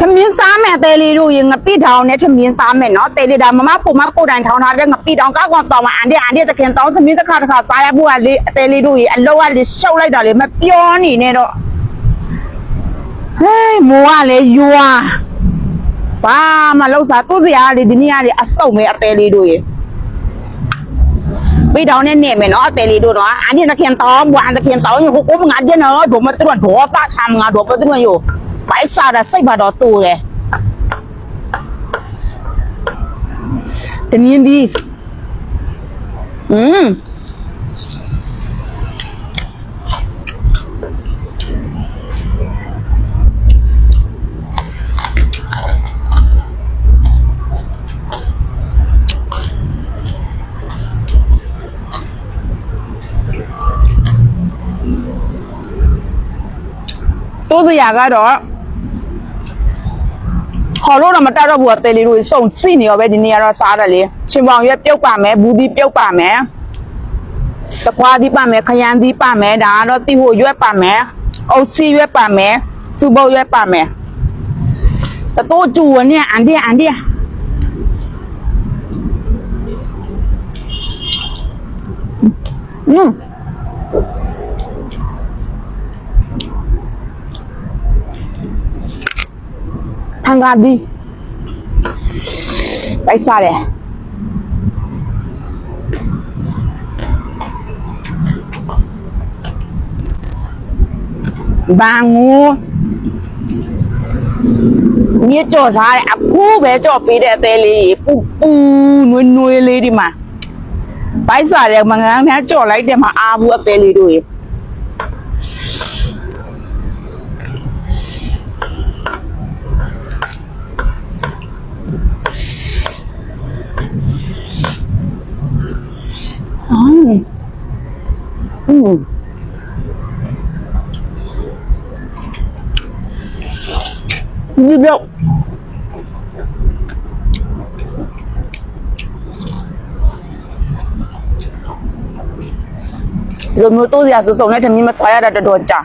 သမင်းစားမယ်တဲလေးတို့ရေငပိတောင်နဲ့သမင်းစားမယ်နော်တဲလေးဒါမမဖို့မကိုတိုင်ထောင်းထားတဲ့ငပိတောင်ကောက်ကောင်တောင်မှာအန်ဒီအန်ဒီတခင်တောင်းသမင်းတစ်ခါတစ်ခါစားရဖို့ကလေတဲလေးတို့ရေအလောကလေရှုပ်လိုက်တာလေမပြောနေနဲ့တော့ဟေးမိုးကလေယွာဘာမလောက်စားသူ့စရာလေဒီနေ့ကလေအစုံပဲအတဲလေးတို့ရေပိတောင်နဲ့နေမယ်နော်အတဲလေးတို့နော်အန်ဒီတခင်တောင်းဘွာတခင်တောင်းဟိုကိုငါကျနော်ဒိုမတူတော့ဒေါ်တာခံငါဒေါ်ပတူရောဘိုက်စားတဲ့စိတ်ပါတော့တူတယ် Bayfahrer Cyberdoor Tore. Trainieren die. Mmh. tôi tôi già cái đó ခေါ်လို့တော့မတက်တော့ဘူးအသေးလေးတို့စုံစီနေရောပဲဒီနေ့ကတော့စားတယ်လေချင်းပေါင်ရွက်ပြုတ်ပါမယ်ဘူးဒီပြုတ်ပါမယ်တခွားဒီပါမယ်ခရမ်းဒီပါမယ်ဒါကတော့တိဟိုရွက်ပါမယ်အုတ်စီရွက်ပါမယ်စူပုတ်ရွက်ပါမယ်တတိုးကျူဝเนี่ยအန်ဒီအန်ဒီอืม ทางการดีไปซาเลยบา Vâng, Gandhi Tại sao đây? Bangu Nghĩa xa sao đây? À, khu bé chỗ phí đẹp tê lì. Pú pú nuôi nuôi lì đi mà. Bay xa đây mà ngang nè chỗ lấy đẹp mà A vụ tê lì đuổi. như rượu rồi mua tôi giờ số số này thì mình mà xoay ra đã đồn chả.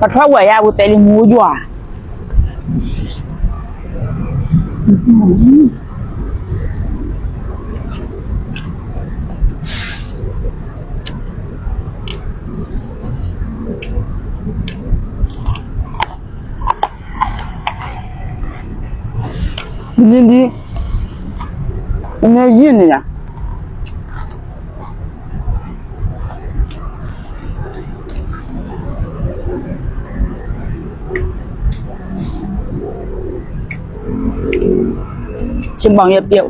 Bắt phát quẩy à bụi tay mua mua 你你，你硬的呀？肩膀也别。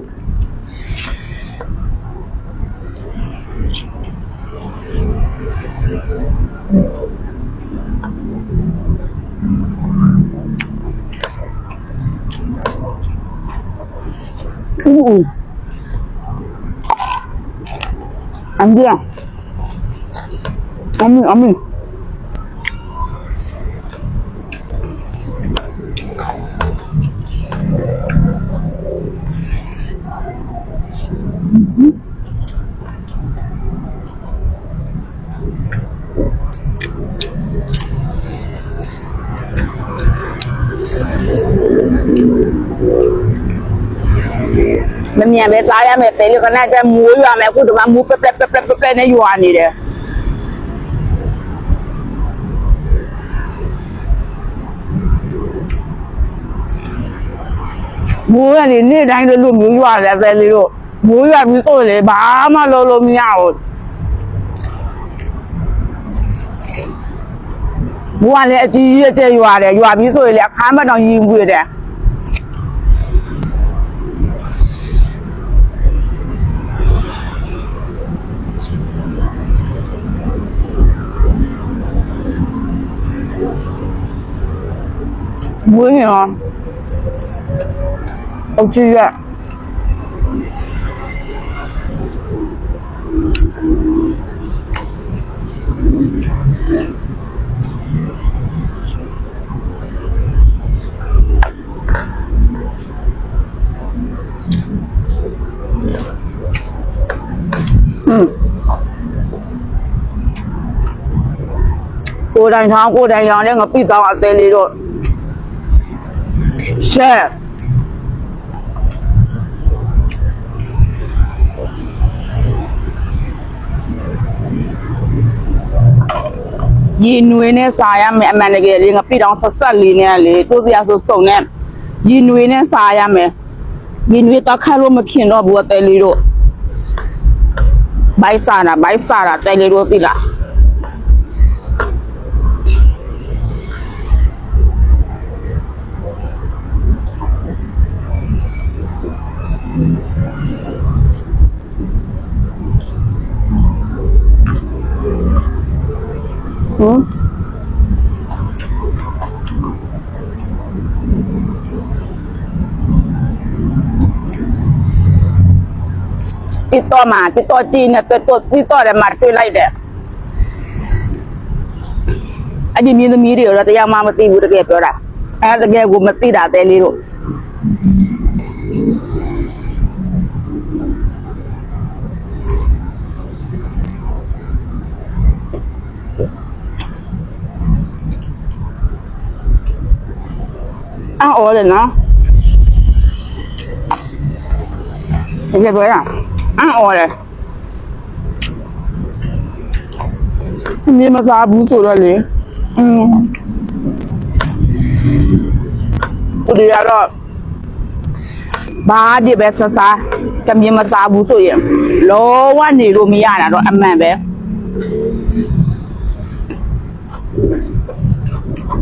Hmm. Ambil lah. Ambil, ambil. မီအမီမမြန်ပဲစားရမယ်တဲလေးခဏကျမိုးရွာမယ်အခုဒီမှာမိုးပက်ပက်ပက်ပက်ပက်ပက်နဲ့ရွာနေတယ်မိုးရနေနေ့တိုင်းလိုမျိုးရွာတယ်တဲလေးတို့မိုးရွာပြီးဆိုလေဘာမှလုပ်လို့မရဘူးမိုးကလည်းအကြီးကြီးကျရွာတယ်ရွာပြီးဆိုရင်လေအခါမတောင်ရင်ပွေတယ် မွေးနေအောင်အုတ်ကြီးရอืมကိုယ်တိုင်ထောင်းကိုယ်တိုင်ရောင်တဲ့ငပိတောင်းအသေးလေးတော့ ရှက်ရေနွေနဲ့စားရမယ်အမှန်တကယ်လေးငါပြတောင်ဆက်ဆက်လေးနဲ့လေကိုစရာဆိုစုံနဲ့ရေနွေနဲ့စားရမယ်ရေနွေတော့ခါလို့မခင်တော့ဘူးအသေးလေးတို့ဘိုက်စားတာဘိုက်စားတာတဲလေးတို့သိလား ဟမ်တိတော့မှာတိတော့จีนเนี่ยตัวตัวတိတော့တယ်မှာတွေ့လိုက်တယ်အဲ့ဒီမြင်းသမီးတွေတော့တရားမှမသိဘူးတကယ်ပြောတာအဲ့တကယ်ကိုမသိတာတဲလေးတို့ အော်အော်လေနော်တကယ်ပြောတာအော်အော်လေမြင်မစားဘူးဆိုတော့လေอืมဒီရတော့ဘာဒီပဲဆဆာကမြင်မစားဘူးဆိုရင်လောဝနေလို့မရတာတော့အမှန်ပဲဖ မင်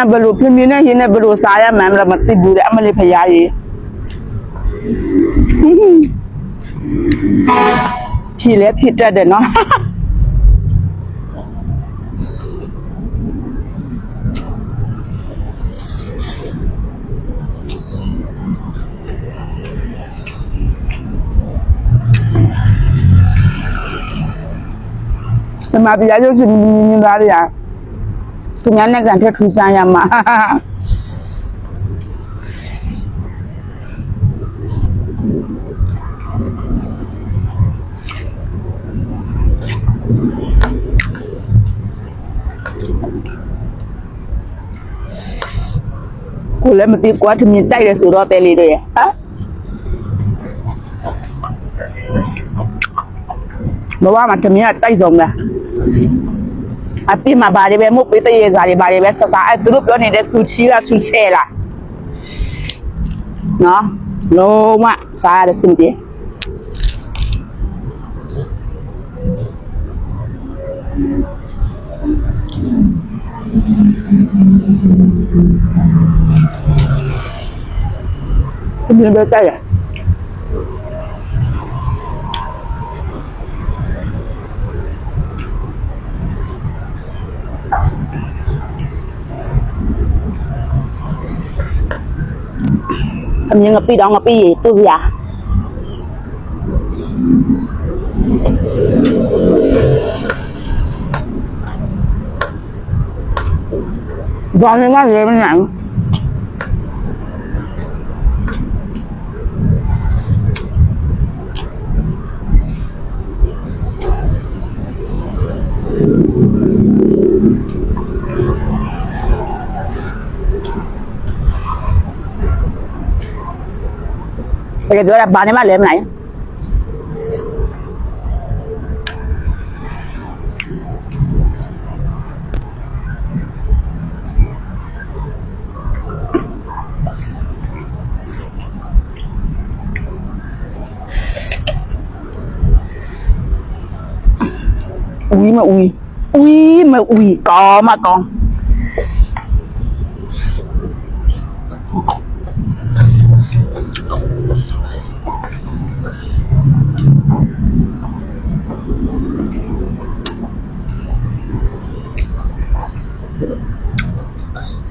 းကဘယ်လိုဖမင်းနဲ့ရင်းနဲ့ဘယ်လိုစားရမှန်းလည်းမသိဘူးတဲ့အမလေးဖရားကြီးဖြီလဲဖြစ်တတ်တယ်နော် ဒီမှာပြရရုပ်ရှင်မြင်မြင်သားတွေကသူများနဲ့ကန်ထက်ထူဆန်းရမှာကိုလည်းမသိကွာထမင်းကြိုက်တယ်ဆိုတော့တဲလေးတွေဟ Baba mata miya tsai zonga. Api ma ba de be mo pe te ye za de ba de be sasa a duro pyo này de su chi la su che la. No. No ma sa de sim de. Cái gì đó chạy à? Hình như ngập đi đó ngập đi gì? Tôi già. Con nó gì bên nặng cái giờ tôi đặt bán mà mặt lên này. Ui mà ui. Ui mà ui. Có mà còn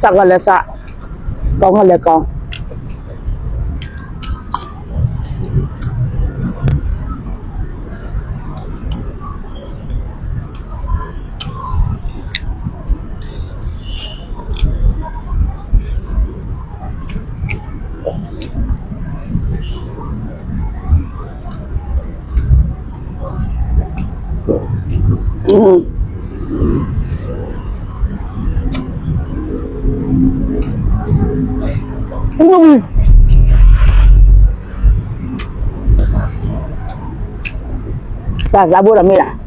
สักกันเลยสะกองกันเลยกองอืม Kazabu Ramila.